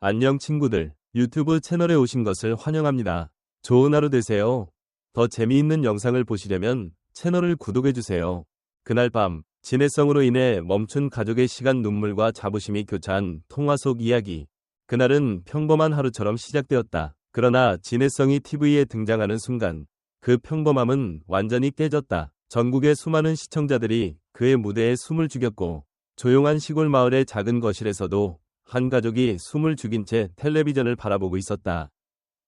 안녕 친구들. 유튜브 채널에 오신 것을 환영합니다. 좋은 하루 되세요. 더 재미있는 영상을 보시려면 채널을 구독해주세요. 그날 밤, 진해성으로 인해 멈춘 가족의 시간 눈물과 자부심이 교차한 통화 속 이야기. 그날은 평범한 하루처럼 시작되었다. 그러나 진해성이 TV에 등장하는 순간, 그 평범함은 완전히 깨졌다. 전국의 수많은 시청자들이 그의 무대에 숨을 죽였고, 조용한 시골 마을의 작은 거실에서도 한 가족이 숨을 죽인 채 텔레비전을 바라보고 있었다.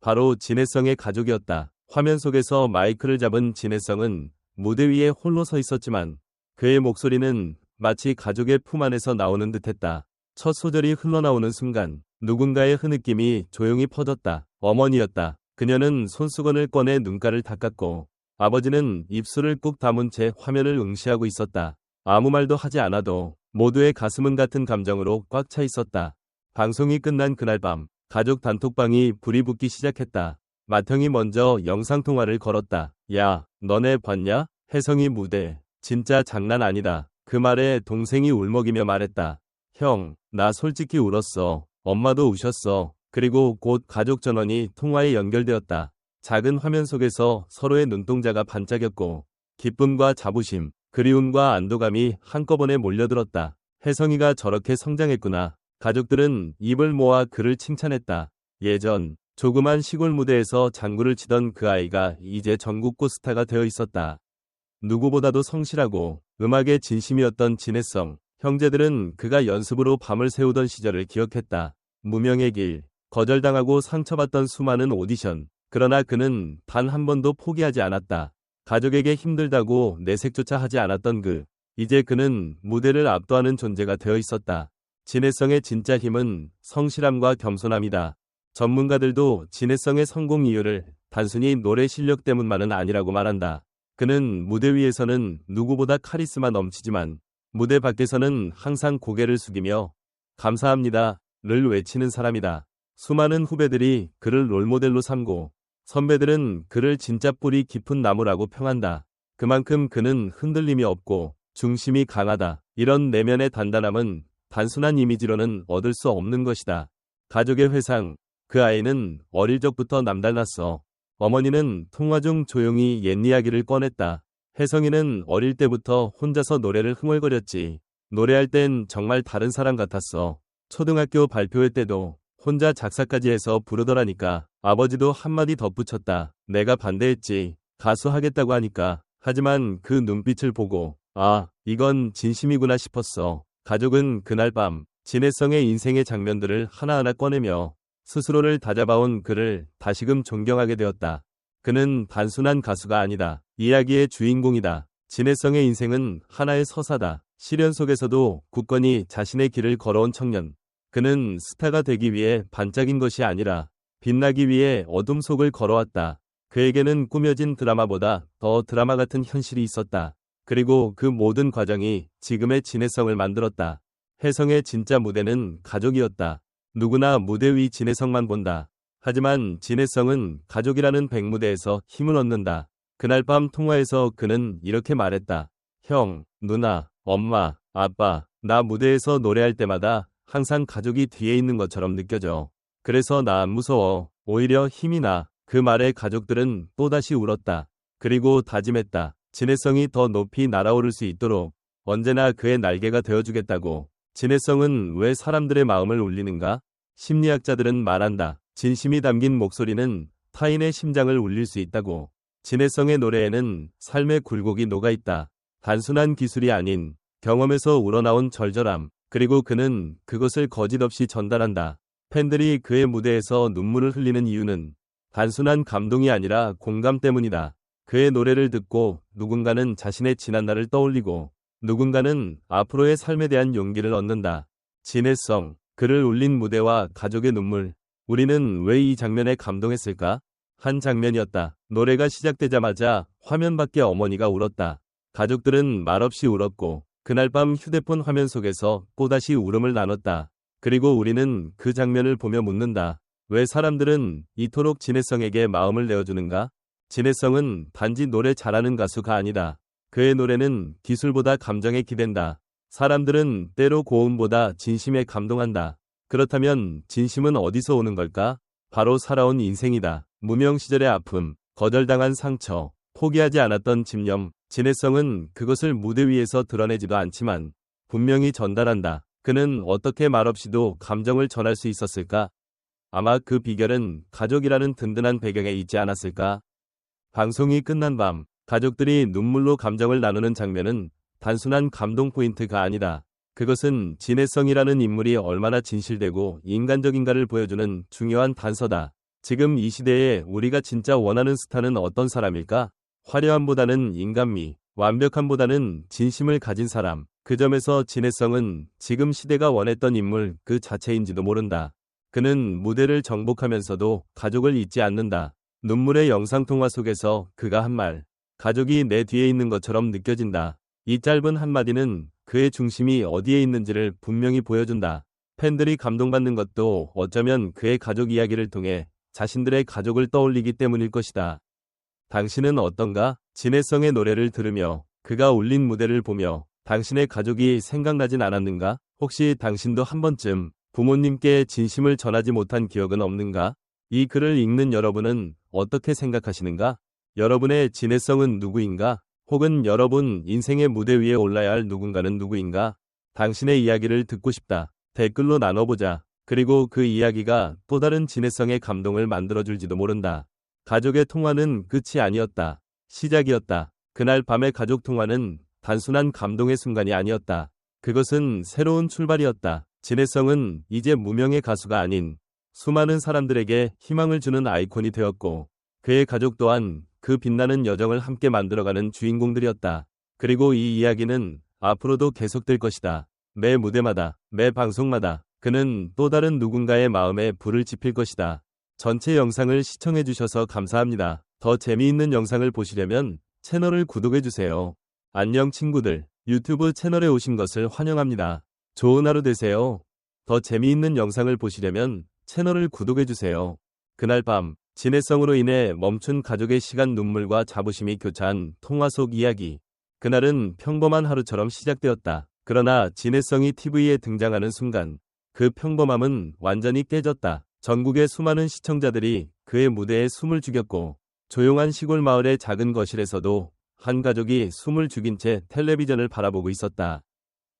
바로 진해성의 가족이었다. 화면 속에서 마이크를 잡은 진해성은 무대 위에 홀로 서 있었지만 그의 목소리는 마치 가족의 품 안에서 나오는 듯했다. 첫 소절이 흘러나오는 순간 누군가의 흐느낌이 조용히 퍼졌다. 어머니였다. 그녀는 손수건을 꺼내 눈가를 닦았고 아버지는 입술을 꾹 다문 채 화면을 응시하고 있었다. 아무 말도 하지 않아도 모두의 가슴은 같은 감정으로 꽉 차 있었다. 방송이 끝난 그날 밤 가족 단톡방이 불이 붙기 시작했다. 마청이 먼저 영상통화를 걸었다. 야, 너네 봤냐? 혜성이 무대. 진짜 장난 아니다. 그 말에 동생이 울먹이며 말했다. 형, 나 솔직히 울었어. 엄마도 우셨어. 그리고 곧 가족 전원이 통화에 연결되었다. 작은 화면 속에서 서로의 눈동자가 반짝였고 기쁨과 자부심, 그리움과 안도감이 한꺼번에 몰려들었다. 혜성이가 저렇게 성장했구나. 가족들은 입을 모아 그를 칭찬했다. 예전 조그만 시골 무대에서 장구를 치던 그 아이가 이제 전국구 스타가 되어 있었다. 누구보다도 성실하고 음악에 진심이었던 진해성. 형제들은 그가 연습으로 밤을 새우던 시절을 기억했다. 무명의 길, 거절당하고 상처받던 수많은 오디션. 그러나 그는 단 한 번도 포기하지 않았다. 가족에게 힘들다고 내색조차 하지 않았던 그. 이제 그는 무대를 압도하는 존재가 되어 있었다. 진해성의 진짜 힘은 성실함과 겸손함이다. 전문가들도 진해성의 성공 이유를 단순히 노래 실력 때문만은 아니라고 말한다. 그는 무대 위에서는 누구보다 카리스마 넘치지만 무대 밖에서는 항상 고개를 숙이며 감사합니다. 를 외치는 사람이다. 수많은 후배들이 그를 롤모델로 삼고 선배들은 그를 진짜 뿌리 깊은 나무라고 평한다. 그만큼 그는 흔들림이 없고 중심이 강하다. 이런 내면의 단단함은 단순한 이미지로는 얻을 수 없는 것이다. 가족의 회상. 그 아이는 어릴 적부터 남달랐어. 어머니는 통화 중 조용히 옛 이야기를 꺼냈다. 혜성이는 어릴 때부터 혼자서 노래를 흥얼거렸지. 노래할 땐 정말 다른 사람 같았어. 초등학교 발표회 때도 혼자 작사까지 해서 부르더라니까. 아버지도 한마디 덧붙였다. 내가 반대했지. 가수 하겠다고 하니까. 하지만 그 눈빛을 보고 아, 이건 진심이구나 싶었어. 가족은 그날 밤 진해성의 인생의 장면들을 하나하나 꺼내며 스스로를 다잡아온 그를 다시금 존경하게 되었다. 그는 단순한 가수가 아니다. 이야기의 주인공이다. 진해성의 인생은 하나의 서사다. 시련 속에서도 굳건히 자신의 길을 걸어온 청년. 그는 스타가 되기 위해 반짝인 것이 아니라 빛나기 위해 어둠 속을 걸어왔다. 그에게는 꾸며진 드라마보다 더 드라마 같은 현실이 있었다. 그리고 그 모든 과정이 지금의 진해성을 만들었다. 혜성의 진짜 무대는 가족이었다. 누구나 무대 위 진해성만 본다. 하지만 진해성은 가족이라는 백무대에서 힘을 얻는다. 그날 밤 통화에서 그는 이렇게 말했다. 형, 누나, 엄마, 아빠, 나 무대에서 노래할 때마다 항상 가족이 뒤에 있는 것처럼 느껴져. 그래서 나 안 무서워. 오히려 힘이 나. 그 말에 가족들은 또다시 울었다. 그리고 다짐했다. 진해성이 더 높이 날아오를 수 있도록 언제나 그의 날개가 되어주겠다고. 진해성은 왜 사람들의 마음을 울리는가? 심리학자들은 말한다. 진심이 담긴 목소리는 타인의 심장을 울릴 수 있다고. 진해성의 노래에는 삶의 굴곡이 녹아있다. 단순한 기술이 아닌 경험에서 우러나온 절절함. 그리고 그는 그것을 거짓 없이 전달한다. 팬들이 그의 무대에서 눈물을 흘리는 이유는 단순한 감동이 아니라 공감 때문이다. 그의 노래를 듣고 누군가는 자신의 지난 날을 떠올리고 누군가는 앞으로의 삶에 대한 용기를 얻는다. 진해성, 그를 울린 무대와 가족의 눈물. 우리는 왜 이 장면에 감동했을까? 한 장면이었다. 노래가 시작되자마자 화면 밖에 어머니가 울었다. 가족들은 말없이 울었고 그날 밤 휴대폰 화면 속에서 또다시 울음을 나눴다. 그리고 우리는 그 장면을 보며 묻는다. 왜 사람들은 이토록 진해성에게 마음을 내어주는가? 진해성은 단지 노래 잘하는 가수가 아니다. 그의 노래는 기술보다 감정에 기댄다. 사람들은 때로 고음보다 진심에 감동한다. 그렇다면 진심은 어디서 오는 걸까? 바로 살아온 인생이다. 무명 시절의 아픔, 거절당한 상처, 포기하지 않았던 집념, 진해성은 그것을 무대 위에서 드러내지도 않지만 분명히 전달한다. 그는 어떻게 말없이도 감정을 전할 수 있었을까? 아마 그 비결은 가족이라는 든든한 배경에 있지 않았을까? 방송이 끝난 밤, 가족들이 눈물로 감정을 나누는 장면은 단순한 감동 포인트가 아니다. 그것은 진해성이라는 인물이 얼마나 진실되고 인간적인가를 보여주는 중요한 단서다. 지금 이 시대에 우리가 진짜 원하는 스타는 어떤 사람일까? 화려함보다는 인간미, 완벽함보다는 진심을 가진 사람. 그 점에서 진해성은 지금 시대가 원했던 인물 그 자체인지도 모른다. 그는 무대를 정복하면서도 가족을 잊지 않는다. 눈물의 영상통화 속에서 그가 한 말. 가족이 내 뒤에 있는 것처럼 느껴진다. 이 짧은 한마디는 그의 중심이 어디에 있는지를 분명히 보여준다. 팬들이 감동받는 것도 어쩌면 그의 가족 이야기를 통해 자신들의 가족을 떠올리기 때문일 것이다. 당신은 어떤가? 진해성의 노래를 들으며 그가 울린 무대를 보며 당신의 가족이 생각나진 않았는가? 혹시 당신도 한 번쯤 부모님께 진심을 전하지 못한 기억은 없는가? 이 글을 읽는 여러분은 어떻게 생각하시는가? 여러분의 진해성은 누구인가? 혹은 여러분 인생의 무대 위에 올라야 할 누군가는 누구인가? 당신의 이야기를 듣고 싶다. 댓글로 나눠보자. 그리고 그 이야기가 또 다른 진해성의 감동을 만들어줄지도 모른다. 가족의 통화는 끝이 아니었다. 시작이었다. 그날 밤의 가족 통화는 단순한 감동의 순간이 아니었다. 그것은 새로운 출발이었다. 진해성은 이제 무명의 가수가 아닌 수많은 사람들에게 희망을 주는 아이콘이 되었고 그의 가족 또한 그 빛나는 여정을 함께 만들어가는 주인공들이었다. 그리고 이 이야기는 앞으로도 계속될 것이다. 매 무대마다, 매 방송마다 그는 또 다른 누군가의 마음에 불을 지필 것이다. 전체 영상을 시청해주셔서 감사합니다. 더 재미있는 영상을 보시려면 채널을 구독해주세요. 안녕 친구들. 유튜브 채널에 오신 것을 환영합니다. 좋은 하루 되세요. 더 재미있는 영상을 보시려면 채널을 구독해주세요. 그날 밤, 진해성으로 인해 멈춘 가족의 시간 눈물과 자부심이 교차한 통화 속 이야기. 그날은 평범한 하루처럼 시작되었다. 그러나 진해성이 TV에 등장하는 순간 그 평범함은 완전히 깨졌다. 전국의 수많은 시청자들이 그의 무대에 숨을 죽였고 조용한 시골 마을의 작은 거실에서도 한 가족이 숨을 죽인 채 텔레비전을 바라보고 있었다.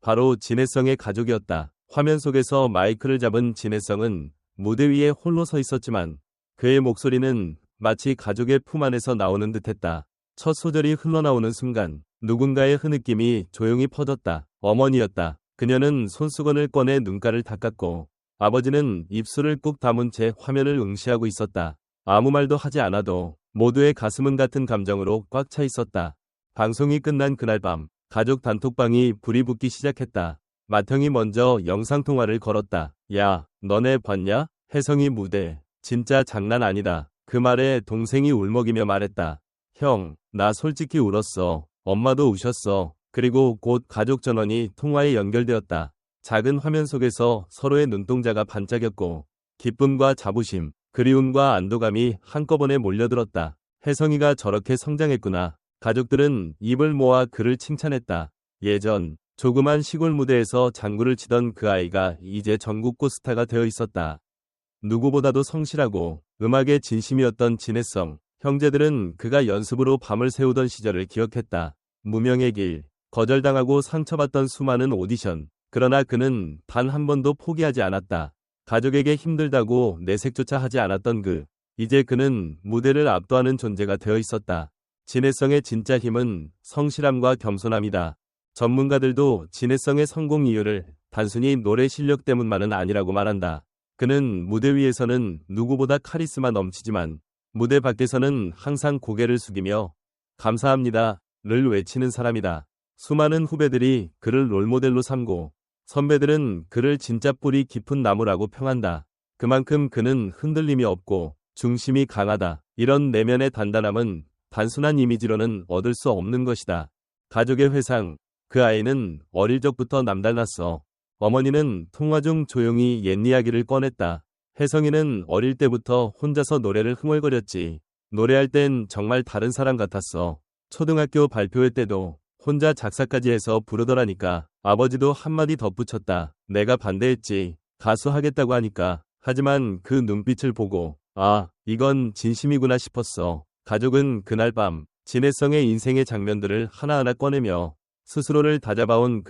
바로 진해성의 가족이었다. 화면 속에서 마이크를 잡은 진해성은 무대 위에 홀로 서 있었지만 그의 목소리는 마치 가족의 품 안에서 나오는 듯했다. 첫 소절이 흘러나오는 순간 누군가의 흐느낌이 조용히 퍼졌다. 어머니였다. 그녀는 손수건을 꺼내 눈가를 닦았고 아버지는 입술을 꾹 다문 채 화면을 응시하고 있었다. 아무 말도 하지 않아도 모두의 가슴은 같은 감정으로 꽉 차 있었다. 방송이 끝난 그날 밤, 가족 단톡방이 불이 붙기 시작했다. 맏형이 먼저 영상통화를 걸었다. 야, 너네 봤냐? 혜성이 무대. 진짜 장난 아니다. 그 말에 동생이 울먹이며 말했다. 형, 나 솔직히 울었어. 엄마도 우셨어. 그리고 곧 가족 전원이 통화에 연결되었다. 작은 화면 속에서 서로의 눈동자가 반짝였고 기쁨과 자부심, 그리움과 안도감이 한꺼번에 몰려들었다. 혜성이가 저렇게 성장했구나. 가족들은 입을 모아 그를 칭찬했다. 예전 조그만 시골 무대에서 장구를 치던 그 아이가 이제 전국구 스타가 되어 있었다. 누구보다도 성실하고 음악에 진심이었던 진해성. 형제들은 그가 연습으로 밤을 새우던 시절을 기억했다. 무명의 길, 거절당하고 상처받던 수많은 오디션. 그러나 그는 단 한 번도 포기하지 않았다. 가족에게 힘들다고 내색조차 하지 않았던 그. 이제 그는 무대를 압도하는 존재가 되어 있었다. 진해성의 진짜 힘은 성실함과 겸손함이다. 전문가들도 진해성의 성공 이유를 단순히 노래 실력 때문만은 아니라고 말한다. 그는 무대 위에서는 누구보다 카리스마 넘치지만 무대 밖에서는 항상 고개를 숙이며 감사합니다. 를 외치는 사람이다. 수많은 후배들이 그를 롤모델로 삼고 선배들은 그를 진짜 뿌리 깊은 나무라고 평한다. 그만큼 그는 흔들림이 없고 중심이 강하다. 이런 내면의 단단함은 단순한 이미지로는 얻을 수 없는 것이다. 가족의 회상. 그 아이는 어릴 적부터 남달랐어. 어머니는 통화 중 조용히 옛 이야기를 꺼냈다. 혜성이는 어릴 때부터 혼자서 노래를 흥얼거렸지. 노래할 땐 정말 다른 사람 같았어. 초등학교 발표회 때도 혼자 작사까지 해서 부르더라니까. 아버지도 한마디 덧붙였다. 내가 반대했지. 가수 하겠다고 하니까. 하지만 그 눈빛을 보고, 아, 이건 진심이구나 싶었어. 가족은 그날 밤, 진해성의 인생의 장면들을 하나하나 꺼내며 스스로를 다잡아온 그